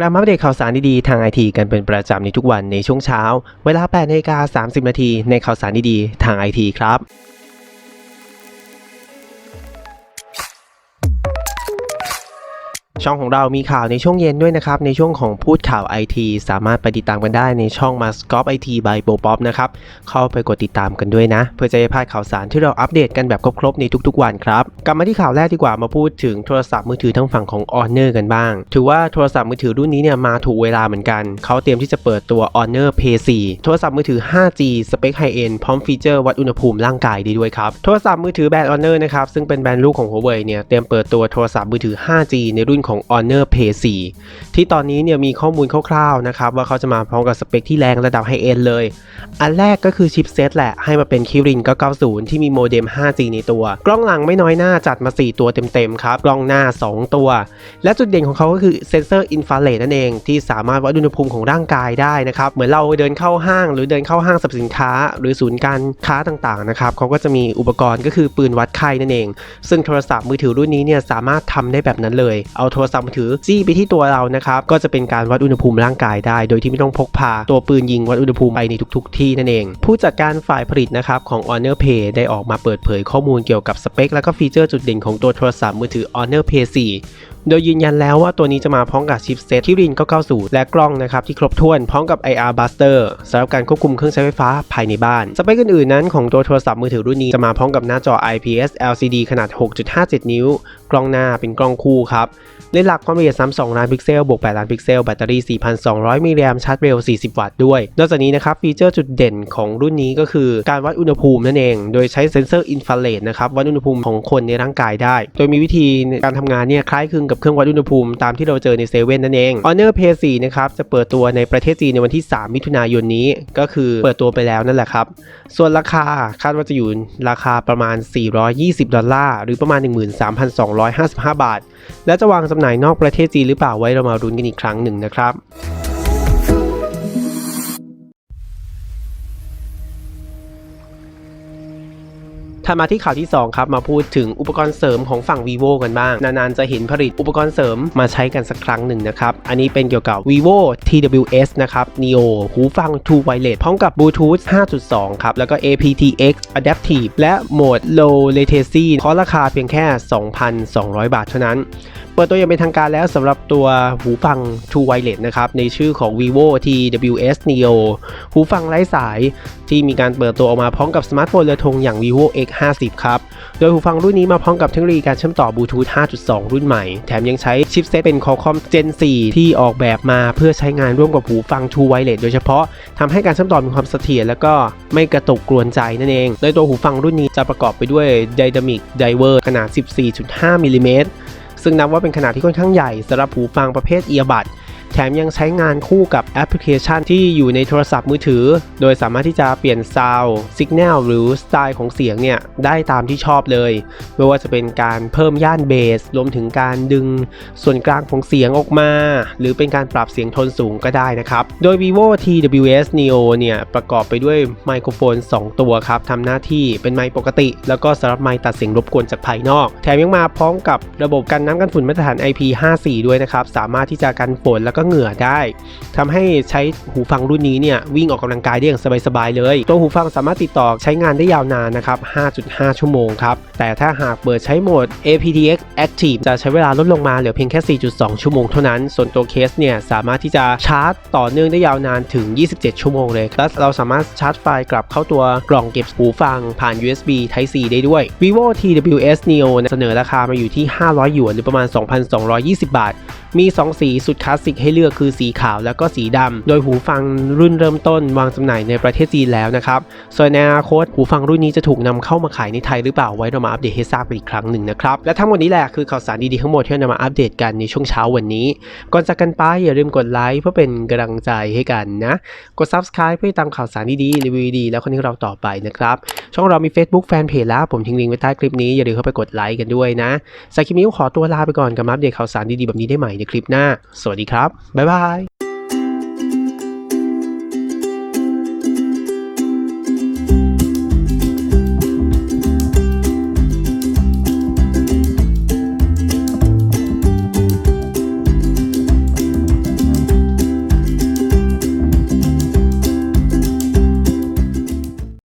เรามาอัปเดตข่าวสารดีๆ ทางไอทีกันเป็นประจำในทุกวันในช่วงเช้า เวลา8นาฬิกา30 นาทีในข่าวสารดีๆ ทางไอทีครับ ช่องของเรามีข่าวในช่วงเย็นด้วยนะครับ ในช่วงของพูดข่าวไอทีสามารถไปติดตามกันได้ในช่อง m a s c o p IT by b o p o p นะครับ เข้าไปกดติดตามกันด้วยนะ เพื่อจะไม่พลาดข่าวสารที่เราอัปเดตกันแบบครบๆในทุกๆวันครับ กลับมาที่ข่าวแรกดีกว่ามาพูดถึงโทรศัพท์มือถือทั้งฝั่งของ Honor กันบ้าง ถือว่าโทรศัพท์มือถือรุ่นนี้เนี่ยมาถูกเวลาเหมือนกัน เขาเตรียมที่จะเปิดตัว Honor Pay 4โทรศัพท์มือถือ 5G สเปคไฮเอนพร้อมฟีเจอร์วัดอุณหภูมิร่างกายได้ด้วยครับ โทรศัพท์มือถือแบรนด์ Honor นะครับซึ่งเป็นแบรนด์ลูกของ Huawei เนี่ยเตรียมเปิดตัวโทรศัพท์มือถือ 5G ในรุ่นของ Honor Pay 4 ที่ตอนนี้เนี่ยมีข้อมูลคร่าวๆนะครับว่าเขาจะมาพร้อมกับสเปคที่แรงระดับไฮเอนเลย อันแรกก็คือชิปเซตแหละให้มาเป็น Kirin 990 ที่มีโมเด็ม 5G ในตัว กล้องหลังไม่น้อยหน้าจัดมา 4 ตัวเต็มๆครับ กล้องหน้า 2 ตัว และจุดเด่นของเขาก็คือเซนเซอร์อินฟราเรดนั่นเอง ที่สามารถวัดอุณหภูมิของร่างกายได้นะครับเหมือนเราเดินเข้าห้าง หรือเดินเข้าห้างสรรพสินค้า หรือศูนย์การค้าต่างๆนะครับเขาก็จะมีอุปกรณ์ก็คือปืนวัดไข้นั่นเอง ซึ่งโทรศัพท์มือถือรุ่นนี้เนี่ยสามารถทำได้แบบนั้นเลยเอาโททรศัพท์มือถือจี้ไปที่ตัวเรานะครับก็จะเป็นการวัดอุณหภูมิร่างกายได้ โดยที่ไม่ต้องพกพาตัวปืนยิงวัดอุณหภูมิไปในทุก ๆ ที่นั่นเอง ผู้จัดการฝ่ายผลิตนะครับของ Honor Pay ได้ออกมาเปิดเผยข้อมูลเกี่ยวกับสเปคและก็ฟีเจอร์จุดเด่นของตัวโทรศัพท์มือถือ Honor Pay 4 โดยยืนยันแล้วว่าตัวนี้จะมาพร้อมกับชิปเซตคิริน990 และกล้องนะครับที่ครบถ้วนพร้อมกับ IR Buster สำหรับการควบคุมเครื่องใช้ไฟฟ้าภายในบ้าน สเปคอื่นๆนั้นของตัวโทรศัพท์มือถือรุ่นนี้จะมาพร้อมกับหน้าจอ IPS LCD ขนาด 6.57 นิ้ว กล้องหน้าเป็นกล้องคู่ครับเลนส์หลักความละเอียด 32 ล้านพิกเซล บวก 8 ล้านพิกเซล แบตเตอรี่ 4,200 มิลลิแอมชาร์จเร็ว 40 วัตต์ด้วย นอกจากนี้นะครับ ฟีเจอร์จุดเด่นของรุ่นนี้ก็คือการวัดอุณหภูมินั่นเอง โดยใช้เซ็นเซอร์อินฟราเรดนะครับ วัดอุณหภูมิของคนในร่างกายได้ โดยมีวิธีการทำงานเนี่ยคล้ายคลึงกับเครื่องวัดอุณหภูมิตามที่เราเจอในเซเว่นนั่นเอง Honor Pay 4นะครับจะเปิดตัวในประเทศจีนในวันที่ 3 มิถุนายนนี้ ก็คือเปิดตัวไปแล้วนั่นแหละครับ ส่วนราคาคาดว่าจะอยู่ราคาประมาณ 420 ดอลลาร์หรือประมาณ 13,255 บาท และจะวางจำหน่ายนอกประเทศจีนหรือเปล่าไว้เรามารุ้นกันอีกครั้งหนึ่งนะครับ ถัดมาที่ข่าวที่ 2 ครับ มาพูดถึงอุปกรณ์เสริมของฝั่ง vivo กันบ้าง นานๆจะเห็นผลิตอุปกรณ์เสริมมาใช้กันสักครั้งหนึ่งนะครับ อันนี้เป็นเกี่ยวกับ vivo TWS นะครับ neo หูฟัง True Wireless พร้อมกับ Bluetooth 5.2 ครับ แล้วก็ aptX Adaptive และโหมด Low Latency ขอราคาเพียงแค่ 2,200 บาทเท่านั้น ปิดตัวอย่างเป็นทางการแล้วสำหรับตัวหูฟัง True Wireless นะครับในชื่อของ vivo TWS neo หูฟังไร้สายที่มีการเปิดตัวออกมาพร้อมกับสมาร์ทโฟนเรือธงอย่าง vivo x 5 0ครับ โดยหูฟังรุ่นนี้มาพร้อมกับเทคโนโลยีการเชื่อมต่อบลูทูธ 5.2 รุ่นใหม่ แถมยังใช้ชิปเซตเป็น Qualcomm Gen 4 ที่ออกแบบมาเพื่อใช้งานร่วมกับหูฟัง True Wireless โดยเฉพาะทำให้การเชื่อมต่อมีความเสถียรและก็ไม่กระตุกกลวนใจนั่นเอง โดยตัวหูฟังรุ่นนี้จะประกอบไปด้วย Dynamic Diver ขนาด 14.5มิลลิเมตร ซึ่งนับว่าเป็นขนาดที่ค่อนข้างใหญ่สำหรับหูฟังประเภทเอียบัด ถมยังใช้งานคู่กับแอปพลิเคชันที่อยู่ในโทรศัพท์มือถือ โดยสามารถที่จะเปลี่ยนซาวด์สัญญาณหรือสไตล์ของเสียงเนี่ยได้ตามที่ชอบเลย ไม่ว่าจะเป็นการเพิ่มย่านเบส รวมถึงการดึงส่วนกลางของเสียงออกมา หรือเป็นการปรับเสียงโทนสูงก็ได้นะครับ โดย vivo TWS neo เนี่ยประกอบไปด้วยไมโครโฟน 2 ตัวครับทำหน้าที่เป็นไมค์ปกติ แล้วก็สำหรับไมค์ตัดเสียงรบกวนจากภายนอก แถมยังมาพร้อมกับระบบกันน้ำกันฝุ่นมาตรฐาน IP54 ด้วยนะครับสามารถที่จะกันฝนแล้วก็เหงื่อได้ทำให้ใช้หูฟังรุ่นนี้เนี่ยวิ่งออกกำลังกายได้อย่างสบายๆเลย ตัวหูฟังสามารถติดต่อใช้งานได้ยาวนานนะครับ 5.5 ชั่วโมงครับ แต่ถ้าหากเปิดใช้โหมด aptX Active จะใช้เวลาลดลงมาเหลือเพียงแค่ 4.2 ชั่วโมงเท่านั้น ส่วนตัวเคสเนี่ยสามารถที่จะชาร์จต่อเนื่องได้ยาวนานถึง 27 ชั่วโมงเลยและเราสามารถชาร์จไฟล์กลับเข้าตัวกล่องเก็บหูฟังผ่าน USB Type C ได้ด้วย vivo TWS neo เสนอราคามาอยู่ที่ 500 หยวน หรือประมาณ 2,220 บาท มี 2 สีสุดคลาสสิกให้เลือกคือสีขาวแล้วก็สีดำโดยหูฟังรุ่นเริ่มต้นวางจำหน่ายในประเทศจีนแล้วนะครับ ส่วนในอนาคตหูฟังรุ่นนี้จะถูกนำเข้ามาขายในไทยหรือเปล่าไว้เรามาอัปเดตให้ทราบกันอีกครั้งหนึ่งนะครับ และทั้งหมดนี้แหละคือข่าวสารดีๆทั้งหมดที่เรานำมาอัปเดตกันในช่วงเช้าวันนี้ ก่อนจากกันไปอย่าลืมกดไลค์เพื่อเป็นกำลังใจให้กันนะ กด subscribe เพื่อติดตามข่าวสารดีๆรีวิวดีแล้วคนที่เราต่อไปนะครับ ช่องเรามี Facebook Fanpage แล้วผมทิ้งลิงก์ไว้ใต้คลิปนี้อย่าลืมเข้าไปกดไลค์กันด้วยนะสำหรับคลิปนี้ขอตัวลาไปก่อนกับอัปเดตข่าวสารดีๆแบบนี้ได้ใหม่ในคลิปหน้า สวัสดีครับบ๊ายบาย